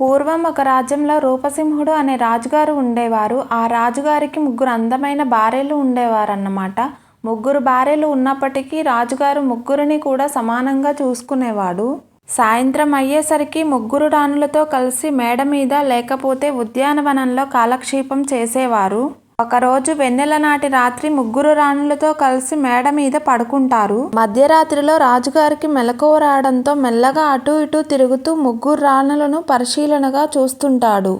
పూర్వం ఒక రాజ్యంలో రూపసింహుడు అనే రాజుగారు ఉండేవారు. ఆ రాజుగారికి ముగ్గురు అందమైన భార్యలు ఉండేవారన్నమాట. ముగ్గురు భార్యలు ఉన్నప్పటికీ రాజుగారు ముగ్గురిని కూడా సమానంగా చూసుకునేవాడు. సాయంత్రం అయ్యేసరికి ముగ్గురు రాణులతో కలిసి మేడ మీద లేకపోతే ఉద్యానవనంలో కాలక్షేపం చేసేవారు. ఒకరోజు వెన్నెల నాటి రాత్రి ముగ్గురు రాణులతో కలిసి మేడ మీద పడుకుంటారు. మధ్యరాత్రిలో రాజుగారికి మెలకువ రావడంతో మెల్లగా అటు ఇటు తిరుగుతూ ముగ్గురు రాణులను పరిశీలనగా చూస్తుంటాడు.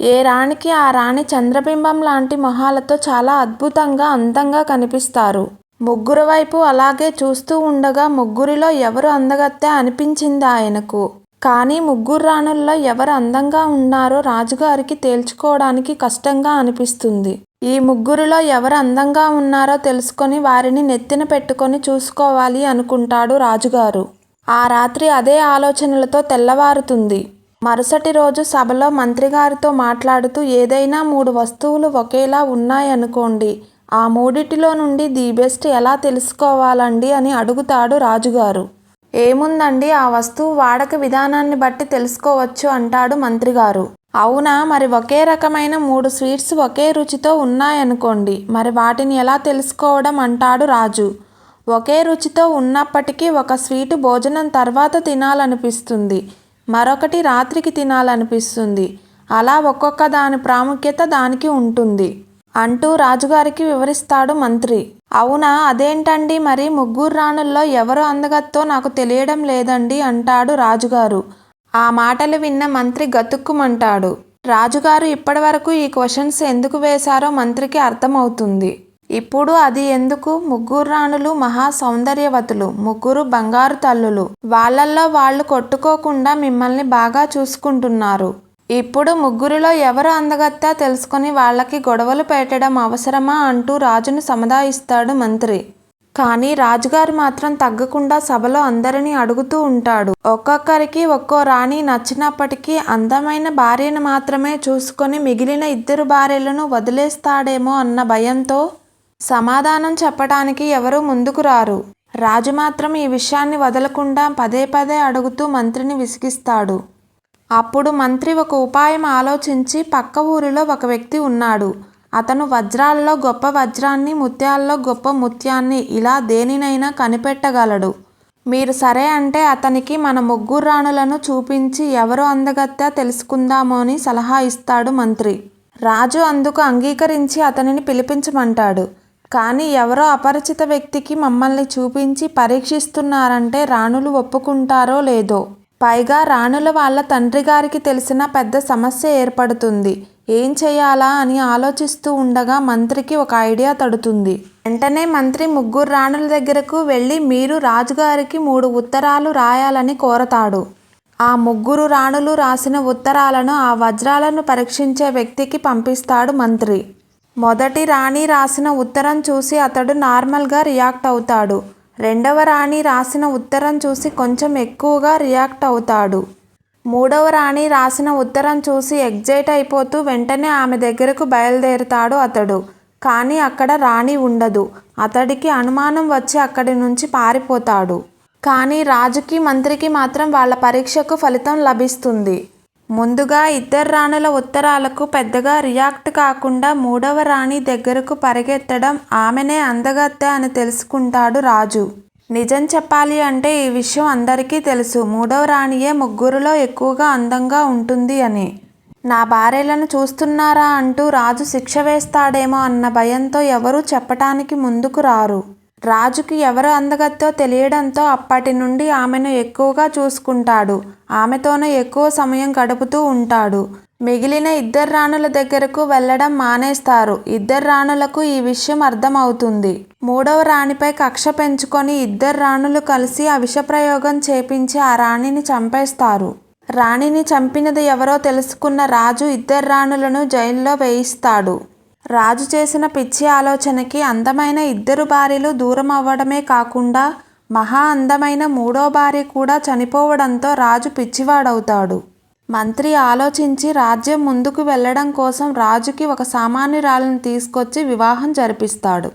ఏ రాణికి ఆ రాణి చంద్రబింబం లాంటి మొహాలతో చాలా అద్భుతంగా అందంగా కనిపిస్తారు. ముగ్గురు వైపు అలాగే చూస్తూ ఉండగా ముగ్గురిలో ఎవరు అందగత్తే అనిపించింది ఆయనకు. కానీ ముగ్గురు రాణుల్లో ఎవరు అందంగా ఉన్నారో రాజుగారికి తేల్చుకోవడానికి కష్టంగా అనిపిస్తుంది. ఈ ముగ్గురిలో ఎవరు అందంగా ఉన్నారో తెలుసుకొని వారిని నెత్తిన పెట్టుకొని చూసుకోవాలి అనుకుంటాడు రాజుగారు. ఆ రాత్రి అదే ఆలోచనలతో తెల్లవారుతుంది. మరుసటి రోజు సభలో మంత్రిగారితో మాట్లాడుతూ ఏదైనా మూడు వస్తువులు ఒకేలా ఉన్నాయనుకోండి ఆ మూడిటిలో నుండి ది బెస్ట్ ఎలా తెలుసుకోవాలండి అని అడుగుతాడు రాజుగారు. ఏముందండి ఆ వస్తువు వాడక విధానాన్ని బట్టి తెలుసుకోవచ్చు అంటాడు మంత్రిగారు. అవునా మరి ఒకే రకమైన మూడు స్వీట్స్ ఒకే రుచితో ఉన్నాయనుకోండి మరి వాటిని ఎలా తెలుసుకోవడం అంటాడు రాజు. ఒకే రుచితో ఉన్నప్పటికీ ఒక స్వీటు భోజనం తర్వాత తినాలనిపిస్తుంది మరొకటి రాత్రికి తినాలనిపిస్తుంది. అలా ఒక్కొక్క దాని ప్రాముఖ్యత దానికి ఉంటుంది అంటూ రాజుగారికి వివరిస్తాడు మంత్రి. అవునా అదేంటండి మరి ముగ్గురు రాణుల్లో ఎవరు అందగత్తో నాకు తెలియడం లేదండి అంటాడు రాజుగారు. ఆ మాటలు విన్న మంత్రి గతుక్కుమంటాడు. రాజుగారు ఇప్పటివరకు ఈ క్వశ్చన్స్ ఎందుకు వేశారో మంత్రికి అర్థమవుతుంది. ఇప్పుడు అది ఎందుకు? ముగ్గురు రాణులు మహా సౌందర్యవతులు ముగ్గురు బంగారు తల్లులు. వాళ్ళల్లో వాళ్ళు కొట్టుకోకుండా మిమ్మల్ని బాగా చూసుకుంటున్నారు. ఇప్పుడు ముగ్గురిలో ఎవరు అందగత్తా తెలుసుకొని వాళ్ళకి గొడవలు పెట్టడం అవసరమా అంటూ రాజును సముదాయిస్తాడు మంత్రి. కానీ రాజుగారు మాత్రం తగ్గకుండా సభలో అందరినీ అడుగుతూ ఉంటాడు. ఒక్కొక్కరికి ఒక్కో రాణి నచ్చినప్పటికీ అందమైన భార్యను మాత్రమే చూసుకొని మిగిలిన ఇద్దరు భార్యలను వదిలేస్తాడేమో అన్న భయంతో సమాధానం చెప్పడానికి ఎవరూ ముందుకు రారు. రాజు మాత్రం ఈ విషయాన్ని వదలకుండా పదే పదే అడుగుతూ మంత్రిని విసిగిస్తాడు. అప్పుడు మంత్రి ఒక ఉపాయం ఆలోచించి పక్క ఊరిలో ఒక వ్యక్తి ఉన్నాడు. అతను వజ్రాల్లో గొప్ప వజ్రాన్ని ముత్యాల్లో గొప్ప ముత్యాన్ని ఇలా దేనినైనా కనిపెట్టగలడు. మీరు సరే అంటే అతనికి మన ముగ్గురు రాణులను చూపించి ఎవరు అందగత్తా తెలుసుకుందామో అని సలహా ఇస్తాడు మంత్రి. రాజు అందుకు అంగీకరించి అతనిని పిలిపించమంటాడు. కానీ ఎవరో అపరిచిత వ్యక్తికి మమ్మల్ని చూపించి పరీక్షిస్తున్నారంటే రాణులు ఒప్పుకుంటారో లేదో. పైగా రాణుల వాళ్ళ తండ్రి గారికి తెలిసిన పెద్ద సమస్య ఏర్పడుతుంది. ఏం చేయాలా అని ఆలోచిస్తూ ఉండగా మంత్రికి ఒక ఐడియా తడుతుంది. వెంటనే మంత్రి ముగ్గురు రాణుల దగ్గరకు వెళ్ళి మీరు రాజుగారికి మూడు ఉత్తరాలు రాయాలని కోరతాడు. ఆ ముగ్గురు రాణులు రాసిన ఉత్తరాలను ఆ వజ్రాలను పరీక్షించే వ్యక్తికి పంపిస్తాడు మంత్రి. మొదటి రాణి రాసిన ఉత్తరం చూసి అతడు నార్మల్గా రియాక్ట్ అవుతాడు. రెండవ రాణి రాసిన ఉత్తరం చూసి కొంచెం ఎక్కువగా రియాక్ట్ అవుతాడు. మూడవ రాణి రాసిన ఉత్తరం చూసి ఎగ్జైట్ అయిపోతూ వెంటనే ఆమె దగ్గరకు బయలుదేరుతాడు అతడు. కానీ అక్కడ రాణి ఉండదు. అతడికి అనుమానం వచ్చి అక్కడి నుంచి పారిపోతాడు. కానీ రాజుకి మంత్రికి మాత్రం వాళ్ళ పరీక్షకు ఫలితం లభిస్తుంది. ముందుగా ఇద్దరు రాణుల ఉత్తరాలకు పెద్దగా రియాక్ట్ కాకుండా మూడవ రాణి దగ్గరకు పరిగెత్తడం ఆమెనే అందగత్తె అని తెలుసుకుంటాడు రాజు. నిజం చెప్పాలి అంటే ఈ విషయం అందరికీ తెలుసు. మూడవ రాణియే ముగ్గురులో ఎక్కువగా అందంగా ఉంటుంది అని. నా భార్యలను చూస్తున్నారా అంటూ రాజు శిక్ష వేస్తాడేమో అన్న భయంతో ఎవరూ చెప్పటానికి ముందుకు రారు. రాజుకి ఎవరు అందగత్తో తెలియడంతో అప్పటి నుండి ఆమెను ఎక్కువగా చూసుకుంటాడు. ఆమెతోనే ఎక్కువ సమయం గడుపుతూ ఉంటాడు. మిగిలిన ఇద్దరు రాణుల దగ్గరకు వెళ్ళడం మానేస్తారు. ఇద్దరు రాణులకు ఈ విషయం అర్థమవుతుంది. మూడవ రాణిపై కక్ష పెంచుకొని ఇద్దరు రాణులు కలిసి ఆ విషప్రయోగం చేపించి ఆ రాణిని చంపేస్తారు. రాణిని చంపినది ఎవరో తెలుసుకున్న రాజు ఇద్దరు రాణులను జైల్లో వేయిస్తాడు. రాజు చేసిన పిచ్చి ఆలోచనకి అందమైన ఇద్దరు భార్యలు దూరం అవ్వడమే కాకుండా మహా అందమైన మూడో భార్య కూడా చనిపోవడంతో రాజు పిచ్చివాడవుతాడు. మంత్రి ఆలోచించి రాజ్యం ముందుకు వెళ్ళడం కోసం రాజుకి ఒక సామాన్యురాలను తీసుకొచ్చి వివాహం జరిపిస్తాడు.